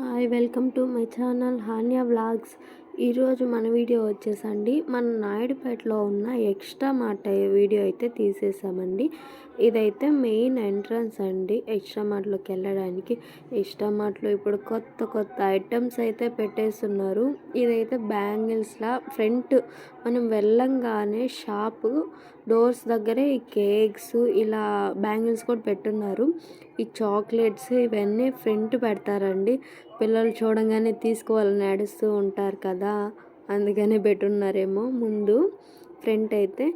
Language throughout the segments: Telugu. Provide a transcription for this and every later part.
Hi welcome to my channel Hanya vlogs ఈరోజు మన వీడియో వచ్చేసండి మన నాయుడుపేటలో ఉన్న ఎక్స్ట్రా మార్ట్ వీడియో అయితే తీసేసామండి ఇదైతే మెయిన్ ఎంట్రన్స్ అండి ఎక్స్ట్రా మార్ట్లోకి వెళ్ళడానికి ఎక్స్ట్రా మార్ట్లో ఇప్పుడు కొత్త కొత్త ఐటమ్స్ అయితే పెట్టేస్తున్నారు ఇదైతే బ్యాంగిల్స్లా ఫ్రంట్ మనం వెళ్ళంగానే షాపు డోర్స్ దగ్గరే కేక్స్ ఇలా బ్యాంగిల్స్ కూడా పెట్టున్నారు ఈ చాక్లెట్స్ ఇవన్నీ ఫ్రంట్ పెడతారండి పిల్లలు చూడంగానే తీసుకోవాలని నడుస్తూ ఉంటారు కదా అందుకనే పెట్టున్నారేమో ముందు ఫ్రంట్ అయితే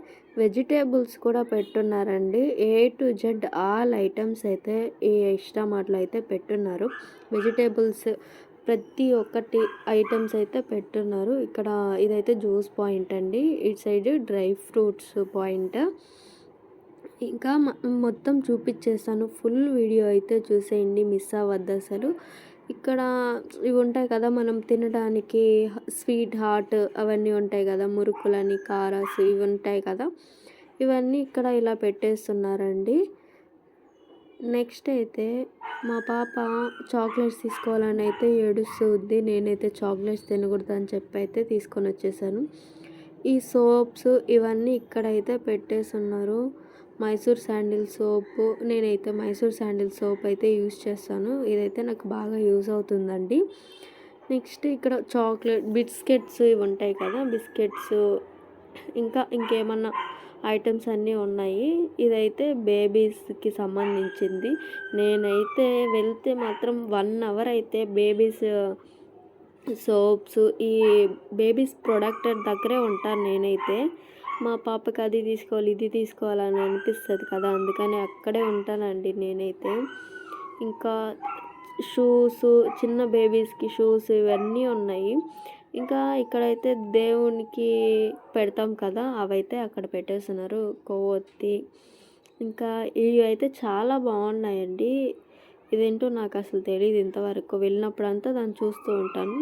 వెజిటేబుల్స్ కూడా పెట్టున్నారండి A to Z all items అయితే ఈ ఎక్స్ట్రా మాటలు అయితే పెట్టున్నారు వెజిటేబుల్స్ ప్రతి ఒక్కటి ఐటమ్స్ అయితే పెట్టున్నారు ఇక్కడ ఇదైతే జ్యూస్ పాయింట్ అండి ఇటు సైడ్ డ్రై ఫ్రూట్స్ పాయింట్ ఇంకా మొత్తం చూపించేస్తాను ఫుల్ వీడియో అయితే చూసేయండి మిస్ అవ్వద్దు అసలు ఇక్కడ ఇవి ఉంటాయి కదా మనం తినడానికి స్వీట్ హార్ట్ అవన్నీ ఉంటాయి కదా మురుకులని కారాస్ ఇవి ఉంటాయి కదా ఇవన్నీ ఇక్కడ ఇలా పెట్టేస్తున్నారండి నెక్స్ట్ అయితే మా పాప చాక్లెట్స్ తీసుకోవాలని అయితే ఏడుస్తుంది నేనైతే చాక్లెట్స్ తినకూడదు అని చెప్పి అయితే తీసుకొని వచ్చేసాను ఈ సోప్స్ ఇవన్నీ ఇక్కడైతే పెట్టేస్తున్నారు మైసూర్ శాండిల్ సోపు నేనైతే మైసూర్ శాండిల్ సోప్ అయితే యూస్ చేస్తాను ఇదైతే నాకు బాగా యూజ్ అవుతుందండి నెక్స్ట్ ఇక్కడ చాక్లెట్ బిస్కెట్స్ ఇవి ఉంటాయి కదా బిస్కెట్స్ ఇంకా ఇంకేమన్నా ఐటమ్స్ అన్నీ ఉన్నాయి ఇదైతే బేబీస్కి సంబంధించింది నేనైతే వెళ్తే మాత్రం వన్ అవర్ అయితే బేబీస్ సోప్స్ ఈ బేబీస్ ప్రొడక్ట్ దగ్గరే ఉంటాను నేనైతే మా పాపకి అది తీసుకోవాలి ఇది తీసుకోవాలని అనిపిస్తుంది కదా అందుకని అక్కడే ఉంటానండి నేనైతే ఇంకా షూస్ చిన్న బేబీస్కి షూస్ ఇవన్నీ ఉన్నాయి ఇంకా ఇక్కడైతే దేవునికి పెడతాం కదా అవైతే అక్కడ పెట్టేస్తున్నారు కొవ్వొత్తి ఇంకా ఇవి అయితే చాలా బాగున్నాయండి ఇదేంటో నాకు అసలు తెలియదు ఇంతవరకు వెళ్ళినప్పుడంతా దాన్ని చూస్తూ ఉంటాను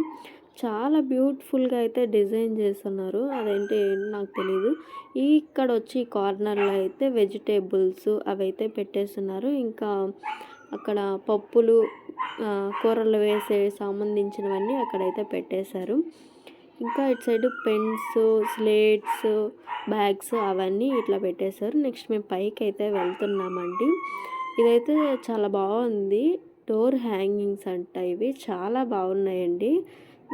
చాలా బ్యూటిఫుల్గా అయితే డిజైన్ చేస్తున్నారు అదేంటి నాకు తెలియదు ఇక్కడ వచ్చి కార్నర్లో అయితే వెజిటేబుల్స్ అవైతే పెట్టేస్తున్నారు ఇంకా అక్కడ పప్పులు కూరలు వేసే సంబంధించినవన్నీ అక్కడైతే పెట్టేశారు ఇంకా ఇటు సైడ్ పెన్స్ స్లేట్స్ బ్యాగ్స్ అవన్నీ ఇట్లా పెట్టేశారు నెక్స్ట్ మేము పైకి అయితే వెళ్తున్నామండి ఇదైతే చాలా బాగుంది డోర్ హ్యాంగింగ్స్ అంట ఇవి చాలా బాగున్నాయండి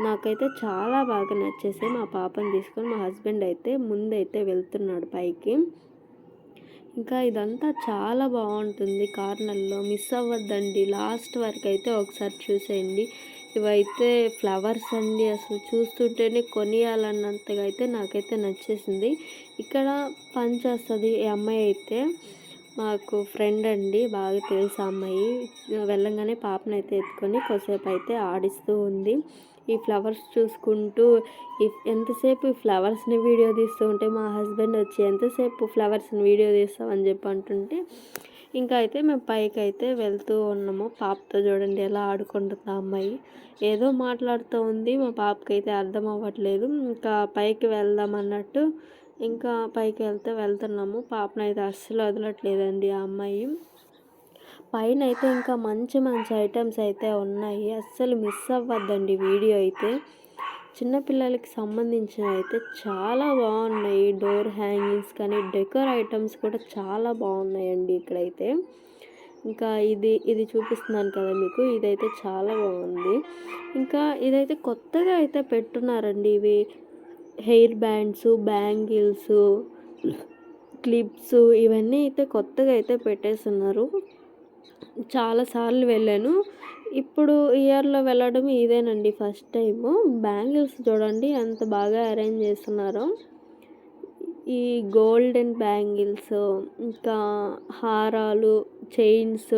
నాకైతే చాలా బాగా నచ్చేసి మా పాపని తీసుకొని మా హస్బెండ్ అయితే ముందైతే వెళ్తున్నాడు పైకి ఇంకా ఇదంతా చాలా బాగుంటుంది కార్నర్లో మిస్ అవ్వద్దండి లాస్ట్ వరకు అయితే ఒకసారి చూసేయండి ఇవైతే ఫ్లవర్స్ అండి అసలు చూస్తుంటేనే కొనియాలన్నంతగా అయితే నాకైతే నచ్చేసింది ఇక్కడ పని చేస్తుంది ఈ అమ్మాయి అయితే మాకు ఫ్రెండ్ అండి బాగా తెలుసు అమ్మాయి వెళ్ళంగానే పాపనైతే ఎత్తుకొని కొద్దిసేపు అయితే ఆడిస్తూ ఉంది ఈ ఫ్లవర్స్ చూసుకుంటూ ఎంతసేపు ఈ ఫ్లవర్స్ని వీడియో తీస్తూ ఉంటే మా హస్బెండ్ వచ్చి ఎంతసేపు ఫ్లవర్స్ని వీడియో తీస్తామని చెప్పి అంటుంటే ఇంకా అయితే మేము పైకి అయితే వెళ్తూ ఉన్నాము పాపతో చూడండి ఎలా ఆడుకుంటుంది అమ్మాయి ఏదో మాట్లాడుతూ ఉంది మా పాపకి అయితే అర్థం అవ్వట్లేదు ఇంకా పైకి వెళ్దాం అన్నట్టు ఇంకా పైకి వెళ్తే వెళ్తున్నాము పాపనైతే అస్సలు వదలట్లేదండి ఆ అమ్మాయి పైన అయితే ఇంకా మంచి మంచి ఐటమ్స్ అయితే ఉన్నాయి అస్సలు మిస్ అవ్వద్దండి వీడియో అయితే చిన్నపిల్లలకి సంబంధించిన అయితే చాలా బాగున్నాయి డోర్ హ్యాంగింగ్స్ కానీ డెకోర్ ఐటమ్స్ కూడా చాలా బాగున్నాయండి ఇక్కడైతే ఇంకా ఇది ఇది చూపిస్తున్నాను కదా మీకు ఇదైతే చాలా బాగుంది ఇంకా ఇదైతే కొత్తగా అయితే పెట్టున్నారండి ఇవి హెయిర్ బ్యాండ్స్ బ్యాంగిల్స్ క్లిప్స్ ఇవన్నీ అయితే కొత్తగా అయితే పెట్టేస్తున్నారు చాలాసార్లు వెళ్ళాను ఇప్పుడు ఇయర్లో వెళ్ళడం ఇదేనండి ఫస్ట్ టైము బ్యాంగిల్స్ చూడండి అంత బాగా అరేంజ్ చేస్తున్నారో ఈ గోల్డెన్ బ్యాంగిల్స్ ఇంకా హారాలు చైన్స్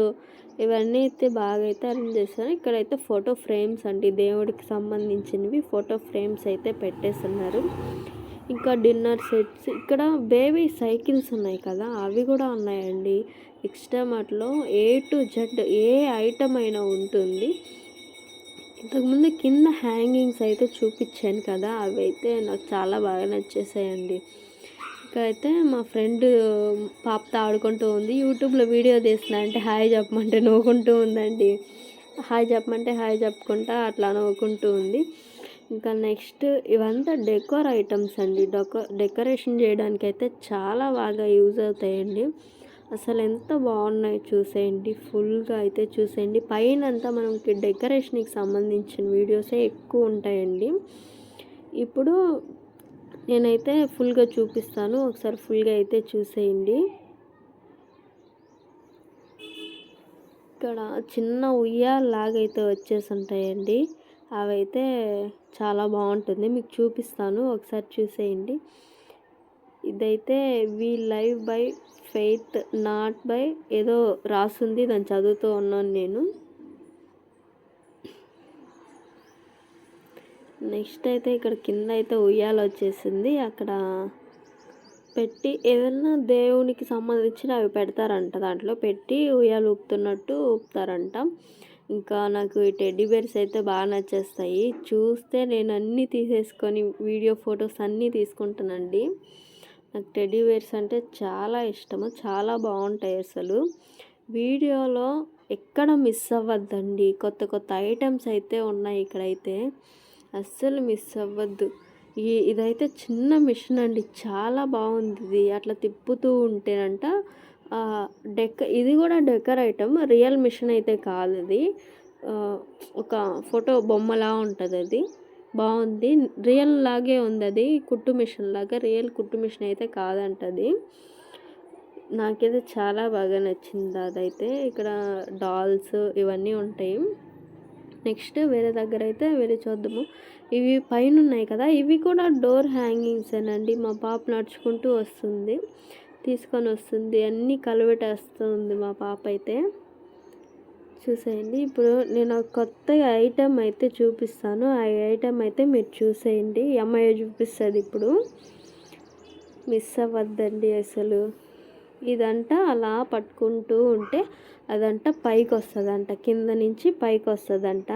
ఇవన్నీ అయితే బాగా అయితే అరేంజ్ చేస్తున్నారు ఇక్కడైతే ఫోటో ఫ్రేమ్స్ అండి దేవుడికి సంబంధించినవి ఫోటో ఫ్రేమ్స్ అయితే పెట్టేస్తున్నారు ఇంకా డిన్నర్ సెట్స్ ఇక్కడ బేబీ సైకిల్స్ ఉన్నాయి కదా అవి కూడా ఉన్నాయండి మార్ట్లో A to Z A item అయినా ఉంటుంది ఇంతకుముందు కింద హ్యాంగింగ్స్ అయితే చూపించాను కదా అవి అయితే నాకు చాలా బాగా నచ్చేసాయండి అయితే మా ఫ్రెండ్ పాపతో ఆడుకుంటూ ఉంది యూట్యూబ్లో వీడియో తీస్తున్నా అంటే హాయ్ చెప్పమంటే నవ్వుకుంటూ ఉందండి హాయ్ చెప్పమంటే హాయ్ చెప్పుకుంటా అట్లా నవ్వుకుంటూ ఉంది ఇంకా నెక్స్ట్ ఇవంతా డెకోర్ ఐటమ్స్ అండి డెకో డెకరేషన్ చేయడానికైతే చాలా బాగా యూజ్ అవుతాయండి అసలు ఎంత బాగున్నాయి చూసేయండి ఫుల్గా అయితే చూసేయండి పైన అంతా మనకి డెకరేషన్కి సంబంధించిన వీడియోసే ఎక్కువ ఉంటాయండి ఇప్పుడు నేనైతే ఫుల్గా చూపిస్తాను ఒకసారి ఫుల్గా అయితే చూసేయండి ఇక్కడ చిన్న ఉయ్యాలాగైతే వచ్చేసి ఉంటాయండి అవైతే చాలా బాగుంటుంది మీకు చూపిస్తాను ఒకసారి చూసేయండి ఇదైతే we live by faith not by ఏదో రాసుంది దాన్ని చదువుతూ ఉన్నాను నేను నెక్స్ట్ అయితే ఇక్కడ కింద అయితే ఉయ్యాల వచ్చేసింది అక్కడ పెట్టి ఏదైనా దేవునికి సంబంధించిన అవి పెడతారంట దాంట్లో పెట్టి ఉయ్యాలు ఊపుతున్నట్టు ఊపుతారంట ఇంకా నాకు ఈ టెడ్డీ బేర్స్ అయితే బాగా నచ్చేస్తాయి చూస్తే నేను అన్నీ తీసేసుకొని వీడియో ఫొటోస్ అన్నీ తీసుకుంటానండి నాకు టెడీ వేర్స్ అంటే చాలా ఇష్టము చాలా బాగుంటాయి అసలు వీడియోలో ఎక్కడ మిస్ అవ్వద్దండి కొత్త కొత్త ఐటమ్స్ అయితే ఉన్నాయి ఇక్కడైతే అస్సలు మిస్ అవ్వద్దు ఈ ఇదైతే చిన్న మిషన్ అండి చాలా బాగుంది ఇది అట్లా తిప్పుతూ ఉంటేనంట డెక్క ఇది కూడా డెకర్ ఐటమ్ రియల్ మిషన్ అయితే కాదు ఇది ఒక ఫోటో బొమ్మలా ఉంటుంది అది బాగుంది రియల్ లాగే ఉంది అది కుట్టు మిషన్ లాగా రియల్ కుట్టు మిషన్ అయితే కాదంటది నాకైతే చాలా బాగా నచ్చింది అదైతే ఇక్కడ డాల్స్ ఇవన్నీ ఉంటాయి నెక్స్ట్ వేరే దగ్గర అయితే వేరే చూద్దాము ఇవి పైన ఉన్నాయి కదా ఇవి కూడా డోర్ హ్యాంగింగ్స్ అండి మా పాప నడుచుకుంటూ వస్తుంది తీసుకొని వస్తుంది అన్నీ కలవెటేస్తుంది మా పాప అయితే చూసేయండి ఇప్పుడు నేను ఒక కొత్త ఐటెం అయితే చూపిస్తాను ఆ ఐటెం అయితే మీరు చూసేయండి అమ్మాయి చూపిస్తుంది ఇప్పుడు మిస్ అవ్వద్దండి అసలు ఇదంట అలా పట్టుకుంటూ ఉంటే అదంట పైకి వస్తుందంట కింద నుంచి పైకి వస్తుందంట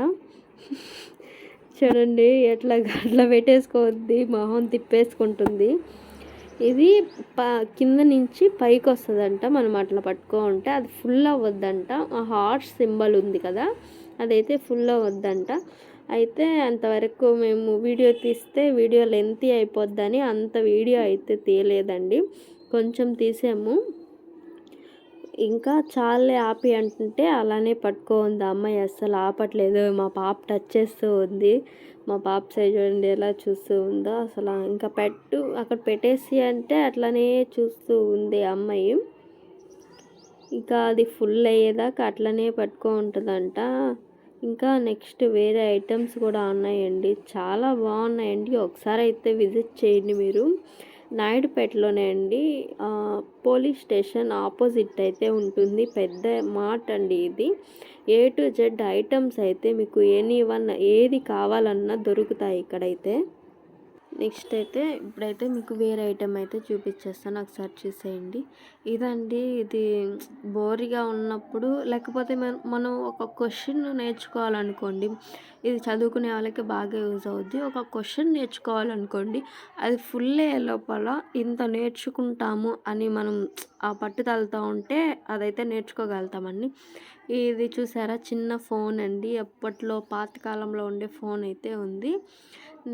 చూడండి ఎట్లా గట్ల పెట్టేసుకోవద్ది మొహం తిప్పేసుకుంటుంది ఇది ప కింద నుంచి పైకి వస్తుందంట మనం అట్లా పట్టుకో ఉంటే అది ఫుల్ అవ్వద్దంట ఆ హార్ట్ సింబల్ ఉంది కదా అదైతే ఫుల్ అవ్వద్దంట అయితే అంతవరకు మేము వీడియో తీస్తే వీడియో లెంతీ అయిపోద్దని అంత వీడియో అయితే తీయలేదండి కొంచెం తీసాము ఇంకా చాలే ఆపి అంటుంటే అలానే పట్టుకో ఉంది అమ్మాయి అస్సలు ఆపట్లేదు మా పాప టచ్ చేస్తూ ఉంది మా పాప సైజ్ చూడండి ఎలా చూస్తూ ఉందో అసలు ఇంకా పెట్టు అక్కడ పెట్టేసి అంటే అట్లనే చూస్తూ ఉంది అమ్మాయి ఇంకా అది ఫుల్ అయ్యేదాకా అట్లనే పట్టుకో ఉంటుందంట ఇంకా నెక్స్ట్ వేరే ఐటమ్స్ కూడా ఉన్నాయండి చాలా బాగున్నాయండి ఒకసారి అయితే విజిట్ చేయండి మీరు నాయుడుపేటలోనే అండి పోలీస్ స్టేషన్ ఆపోజిట్ అయితే ఉంటుంది పెద్ద మార్ట్ అండి ఇది ఏ టు జెడ్ ఐటమ్స్ అయితే మీకు ఎనీ వన్ ఏది కావాలన్నా దొరుకుతాయి ఇక్కడైతే నెక్స్ట్ అయితే ఇప్పుడైతే మీకు వేరే ఐటెం అయితే చూపించేస్తాను ఒకసారి చూసేయండి ఇదండి ఇది బోరిగా ఉన్నప్పుడు లేకపోతే మనం ఒక క్వశ్చన్ నేర్చుకోవాలనుకోండి ఇది చదువుకునే వాళ్ళకి బాగా యూజ్ అవుద్ది ఒక క్వశ్చన్ నేర్చుకోవాలనుకోండి అది ఫుల్ అయ్యే లోపల ఇంత నేర్చుకుంటాము అని మనం ఆ పట్టుదలతో ఉంటే అదైతే నేర్చుకోగలుగుతామండి ఇది చూసారా చిన్న ఫోన్ అండి అప్పట్లో పాతకాలంలో ఉండే ఫోన్ అయితే ఉంది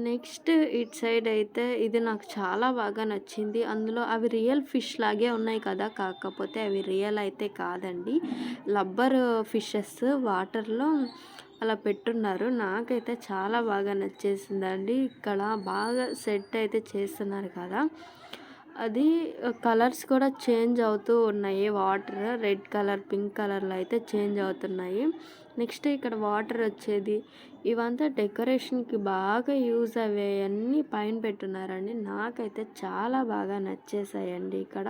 నెక్స్ట్ ఇట్ సైడ్ అయితే ఇది నాకు చాలా బాగా నచ్చింది అందులో అవి రియల్ ఫిష్ లాగే ఉన్నాయి కదా కాకపోతే అవి రియల్ అయితే కాదండి లబ్బర్ ఫిషెస్ వాటర్లో అలా పెట్టున్నారు నాకైతే చాలా బాగా నచ్చేసిందండి ఇక్కడ బాగా సెట్ అయితే చేస్తున్నారు కదా అది కలర్స్ కూడా చేంజ్ అవుతూ ఉన్నాయి వాటర్ రెడ్ కలర్ పింక్ కలర్లో అయితే చేంజ్ అవుతున్నాయి నెక్స్ట్ ఇక్కడ వాటర్ వచ్చేది ఇవంతా డెకరేషన్కి బాగా యూజ్ అయ్యేవన్నీ పైన పెట్టున్నారండి నాకైతే చాలా బాగా నచ్చేసాయండి ఇక్కడ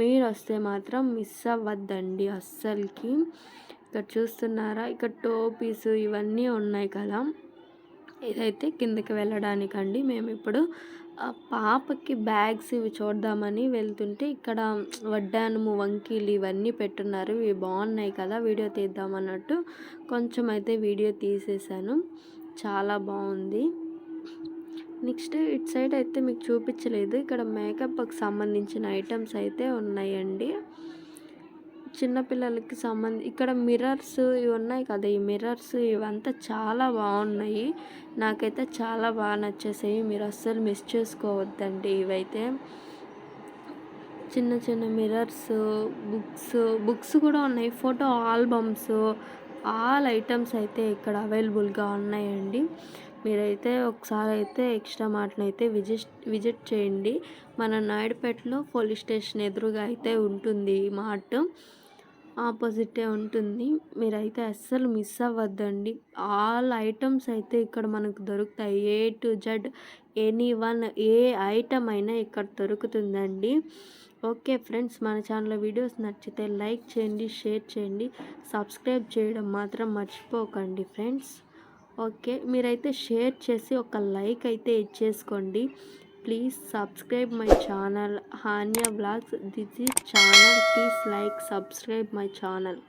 మీరు వస్తే మాత్రం మిస్ అవ్వద్దండి అస్సలకి ఇక్కడ చూస్తున్నారా ఇక్కడ టోపీస్ ఇవన్నీ ఉన్నాయి కదా ఇదైతే కిందకి వెళ్ళడానికండి మేము ఇప్పుడు పాపకి బ్యాగ్స్ ఇవి చూద్దామని వెళ్తుంటే ఇక్కడ వడ్డానము వంకీలు ఇవన్నీ పెట్టున్నారు ఇవి బాగున్నాయి కదా వీడియో తీద్దామన్నట్టు కొంచెం అయితే వీడియో తీసేసాను చాలా బాగుంది నెక్స్ట్ ఇటు సైడ్ అయితే మీకు చూపించలేదు ఇక్కడ మేకప్కి సంబంధించిన ఐటమ్స్ అయితే ఉన్నాయండి చిన్నపిల్లలకి సంబంధి ఇక్కడ మిర్రర్స్ ఇవి ఉన్నాయి కదా ఈ మిర్రర్స్ ఇవంతా చాలా బాగున్నాయి నాకైతే చాలా బాగా నచ్చేసాయి మీరు అస్సలు మిస్ చేసుకోవద్దండి ఇవైతే చిన్న చిన్న మిర్రర్స్ బుక్స్ బుక్స్ కూడా ఉన్నాయి ఫోటో ఆల్బమ్స్ ఆల్ ఐటమ్స్ అయితే ఇక్కడ అవైలబుల్గా ఉన్నాయండి మీరైతే ఒకసారి అయితే ఎక్స్ట్రా మార్ట్ని అయితే విజిట్ విజిట్ చేయండి మన నాయుడుపేటలో పోలీస్ స్టేషన్ ఎదురుగా అయితే ఉంటుంది ఈ మార్ట్ ఆపోజిటే ఉంటుంది మీరైతే అస్సలు మిస్ అవ్వద్దండి ఆల్ ఐటమ్స్ అయితే ఇక్కడ మనకు దొరుకుతాయి A to Z any one A item అయినా ఇక్కడ దొరుకుతుందండి ఓకే ఫ్రెండ్స్ మన ఛానల్లో వీడియోస్ నచ్చితే లైక్ చేయండి షేర్ చేయండి సబ్స్క్రైబ్ చేయడం మాత్రం మర్చిపోకండి ఫ్రెండ్స్ ఓకే మీరైతే షేర్ చేసి ఒక లైక్ అయితే ఇచ్చేసుకోండి Please subscribe my channel Hania Vlogs. This is channel. Please like, subscribe my channel.